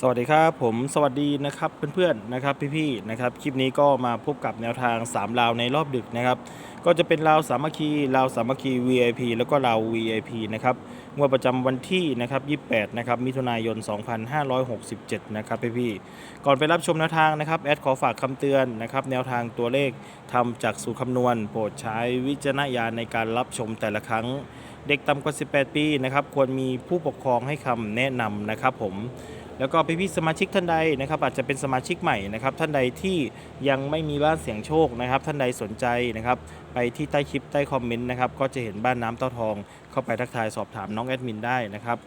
สวัสดีครับผมสวัสดีนะครับเพื่อนๆนะครับพี่ๆนะครับคลิปนี้ก็มาพบกับแนวทาง 3 ราวในรอบดึกนะครับก็จะเป็นราวสามัคคีราวสามัคคี VIP แล้วก็ราว VIP นะครับงวดประจำวันที่นะครับ28นะครับมิถุนายน 2567นะครับพี่ๆก่อนไปรับชมแนวทางนะครับแอดขอฝากคำเตือนนะครับแนวทางตัวเลขทำจากสูตรคำนวณ โปรดใช้วิจารณญาณในการรับชมแต่ละครั้งเด็กต่ำกว่า 18 ปีนะครับควรมีผู้ปกครองให้คำแนะนำนะครับผม แล้วก็พี่ๆสมาชิกท่านใดนะครับอาจจะเป็นสมาชิกใหม่นะครับท่านใดที่ยังไม่มีบ้านเสียงโชคนะครับ ท่านใดสนใจนะครับไปที่ใต้คลิปใต้คอมเมนต์นะครับก็จะเห็นบ้านน้ำเต้าทอง เข้าไปทักทายสอบถามน้องแอดมินได้นะครับ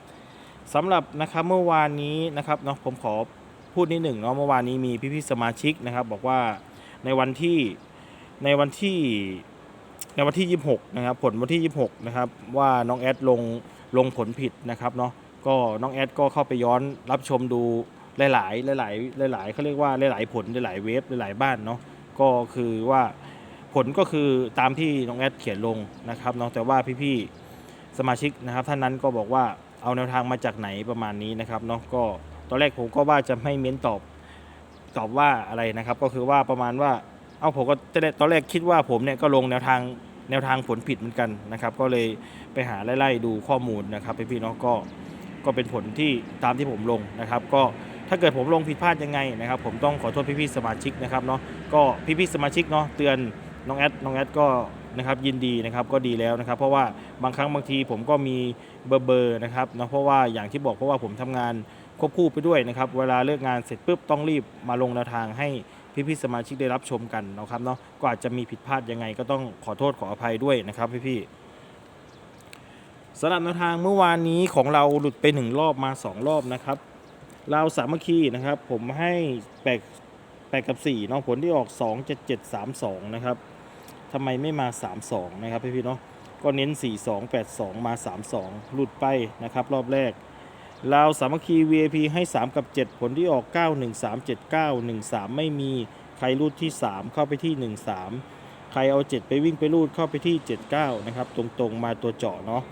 สำหรับนะครับเมื่อวานนี้นะครับเนาะผมขอพูดนิดหนึ่งเนาะเมื่อวานนี้มีพี่ๆสมาชิกนะครับ บอกว่าในวันที่ในวันที่ในวันที่ 26 นะครับ ผลวันที่ 26 นะครับ ว่าน้องแอดลงลงผลผิดนะครับเนาะ ก็น้องแอดก็เข้าไปย้อนรับชมดูหลาย ๆ หลาย ๆ หลาย ๆเขาเรียกว่าหลาย ๆ ผลหลาย ๆ เวฟหลาย ๆ บ้านเนาะก็คือว่าผลก็คือตามที่น้องแอดเขียนลงนะครับเนาะแต่ว่าพี่ ๆ สมาชิกนะครับ ท่านนั้นก็บอกว่าเอาแนวทางมาจากไหนประมาณนี้นะครับเนาะก็ตอนแรกผมก็ว่าจะไม่เม้นตอบตอบว่าอะไรนะครับ ก็คือว่าประมาณว่าเอาผมก็ตอนแรกคิดว่าผมเนี่ยก็ลงแนวทางแนวทางผลผิดเหมือนกันนะครับ ก็เลยไปหาไล่ๆดูข้อมูลนะครับพี่ๆเนาะก็ ก็เป็นผลที่ตามที่ผมลงนะครับ ก็ถ้าเกิดผมลงผิดพลาดยังไงนะครับ ผมต้องขอโทษพี่ๆสมาชิกนะครับเนาะก็พี่ๆสมาชิกเนาะเตือนน้องแอดน้องแอดก็นะครับยินดีนะครับก็ดีแล้วนะครับ เพราะว่าบางครั้งบางทีผมก็มีเบอร์เบอร์นะครับเนาะเพราะว่าอย่างที่บอกเพราะว่าผมทำงานควบคู่ไปด้วยนะครับ เวลาเลิกงานเสร็จปุ๊บต้องรีบมาลงแนวทางให้พี่ๆสมาชิกได้รับชมกันนะครับเนาะก็อาจจะมีผิดพลาดยังไงก็ต้องขอโทษขออภัยด้วยนะครับพี่ๆ สำหรับแนวทางเมื่อวานนี้ของเราหลุดไปหนึ่งรอบมาสองรอบนะครับ เราสามัคคีนะครับ ผมให้แปดแปดกับ4เนาะผลที่ออก2 7 7 3 2นะครับทำไมไม่มา3 2นะครับพี่ๆเนาะก็เน้น4 2 8 2มา3 2หลุดไปนะครับ รอบแรกเราสามัคคี VIP ให้ 3 กับ 7 ผลที่ออก 9 1 3 7 9 1 3 ไม่มีใครรูดที่ 3 เข้าไปที่ 1 3 ใครเอา 7 ไปวิ่งไปรูดเข้าไปที่ 79 นะครับ ตรงๆมาตัวเจาะเนาะ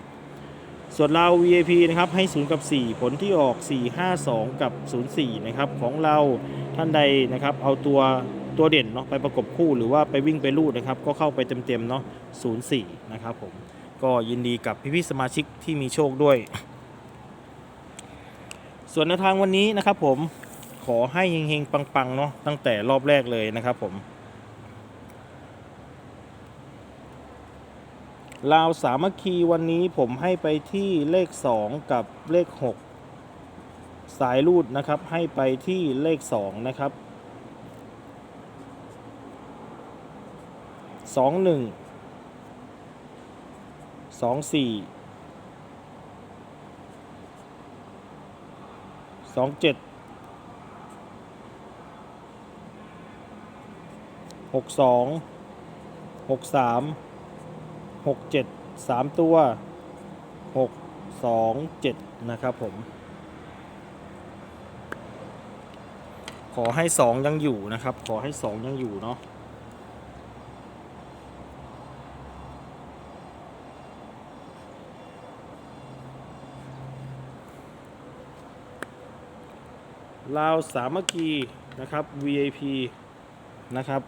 ส่วนเรา VIP นะครับให้ 0 กับ 4 ผลที่ออก 4 5 2 กับ 04 นะครับ ของเราท่านใดนะครับ เอาตัวตัวเด่นเนาะไปประกบคู่หรือว่าไปวิ่งไปลูดนะครับ ก็เข้าไปเต็มๆเนาะ04 นะครับผม ก็ยินดีกับพี่ๆสมาชิกที่มีโชคด้วย ส่วนในวทางวันนี้นะครับผมขอให้เฮงๆปังๆเนาะตั้งแต่รอบแรกเลยนะครับผม ลาวสามัคคีวันนี้ผมให้ไปที่เลข 2 กับเลข 6 สายรูดนะครับให้ไปที่เลข 2 นะครับ 2 1 2 4 2 7 6 7 3 ตัว 6 2 7 นะครับผม ขอให้ 2 ยังอยู่นะครับ ขอให้ 2 ยังอยู่เนาะลาวสามัคคีนะครับ VIP นะครับ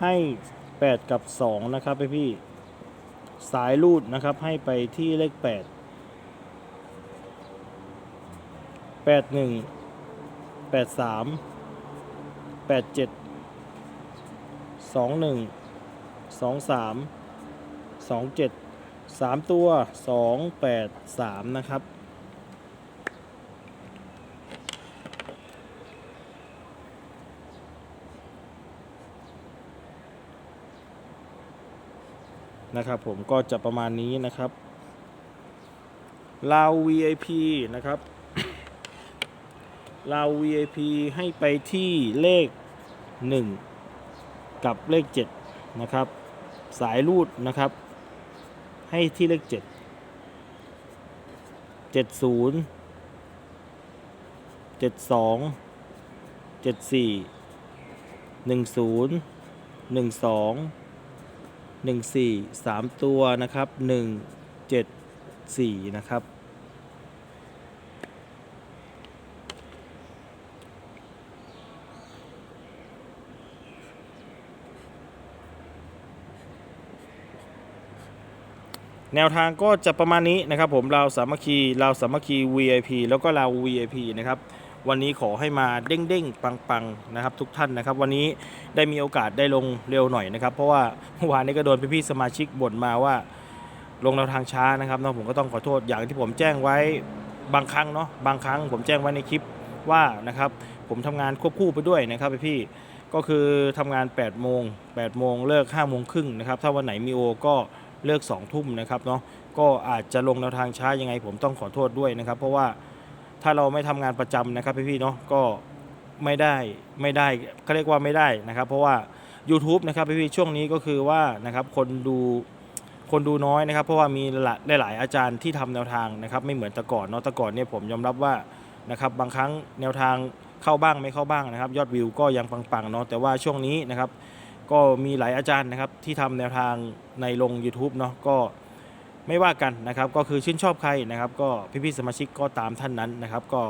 ให้ 8 กับ 2 นะครับพี่พี่ สายรูดนะครับให้ไปที่เลข 8 8 1 8 3 8 7 2 1 2 3 2 7 3 ตัว 2 8 3 นะครับ นะครับผมก็จะประมาณนี้นะครับลาว VIP นะครับลาว VIP ให้ไปที่เลข 1 กับเลข 7 นะครับ สายรูดนะครับ ให้ที่เลข 7 70 72 74 10 12 หนึ่งสี่สามตัวนะครับหนึ่งเจ็ดสี่นะครับ แนวทางก็จะประมาณนี้นะครับผมเราวสามัคคีเราวสามัคคี VIP แล้วก็เราว VIP นะครับวันนี้ขอให้มาเด้งๆ ปังๆ นะครับ ทุกท่านนะครับ วันนี้ได้มีโอกาสได้ลงเร็วหน่อยนะครับ เพราะว่าเมื่อวานนี้ก็โดนพี่ๆสมาชิกบ่นมาว่า ลงแนวทางช้านะครับเนาะผมก็ต้องขอโทษอย่างที่ผมแจ้งไว้บางครั้งเนาะบางครั้งผมแจ้งไว้ในคลิปว่านะครับผมทำงานควบคู่ไปด้วยนะครับพี่ๆก็คือทำงาน8โมง8โมงเลิก5โมงครึ่งนะครับถ้าวันไหนมีโอก็ เลิก2ทุ่มนะครับเนาะก็อาจจะลงแนวทางช้ายังไงผมต้องขอโทษด้วยนะครับ เพราะว่าถ้าเราไม่ทำงานประจำนะครับพี่ๆเนาะก็ไม่ได้ไม่ได้เขาเรียกว่าไม่ได้นะครับ เพราะว่า YouTube นะครับพี่ๆช่วงนี้ก็คือว่านะครับคนดูคนดูน้อยนะครับ เพราะว่ามีหลายหลายๆอาจารย์ที่ทำแนวทางนะครับไม่เหมือนแต่ก่อนเนาะแต่ก่อนเนี่ยผมยอมรับว่านะครับบางครั้งแนวทางเข้าบ้างไม่เข้าบ้างนะครับ ยอดวิวก็ยังปังๆเนาะแต่ว่าช่วงนี้นะครับ ก็มีหลายอาจารย์นะครับที่ทำแนวทางในลง YouTube เนาะก็ไม่ว่ากันนะครับ ก็คือชื่นชอบใครนะครับ ก็พี่ๆสมาชิกก็ตามท่านนั้นนะครับ ก็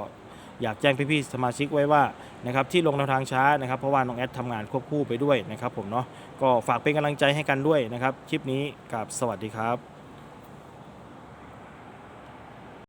อยากแจ้งพี่ๆสมาชิกไว้ว่านะครับที่ลงแนวทางช้านะครับ เพราะว่าน้องแอดทำงานควบคู่ไปด้วยนะครับ ผมเนาะก็ฝากเป็นกำลังใจให้กันด้วยนะครับ คลิปนี้กับสวัสดีครับ